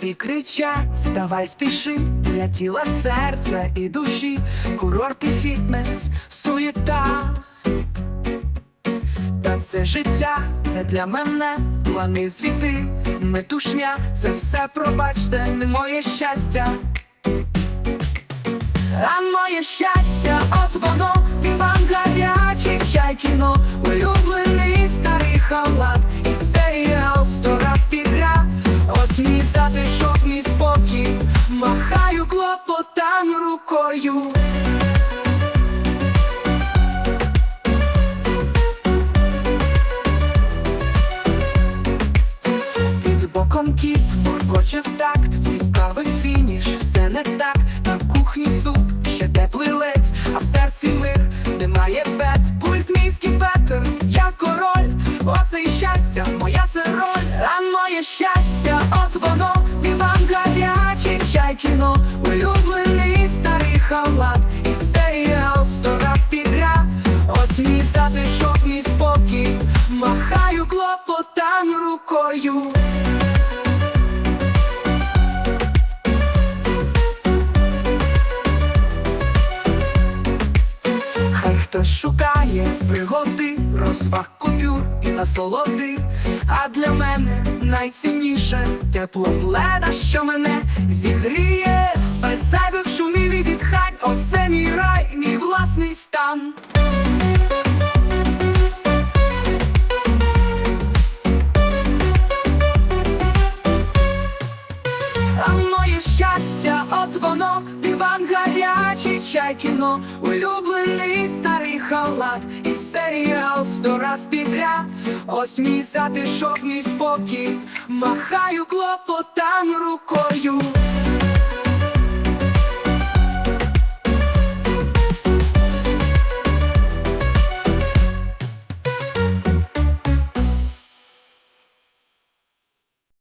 Всі кричать, давай спіши для тіла, серця і душі, курорт і фітнес, суєта. Та це життя не для мене, плани звіти, метушня, це все пробачте, не моє щастя. Махаю клопотам рукою. Під боком кіт буркоче в такт. Всі справи фініш, все не так. На кухні суп, ще теплий лець А в серці мир, немає бед. Пульт мій скіпетр, я король. Оце і щастя, моя це роль. А моє щастя, от воно Диван гарячий, чай кіно рукою Хай хтось шукає пригоди, розваг купюр і насолоди. А для мене найцінніше тепло пледа, що мене зігріє, без зайвих шумів і зітхань. Оце мій рай, мій власний стан. Щастя, от воно, диван гарячий, чай кіно, улюблений старий халат і серіал сто раз підряд. Ось мій затишок, мій спокій, махаю клопотам рукою.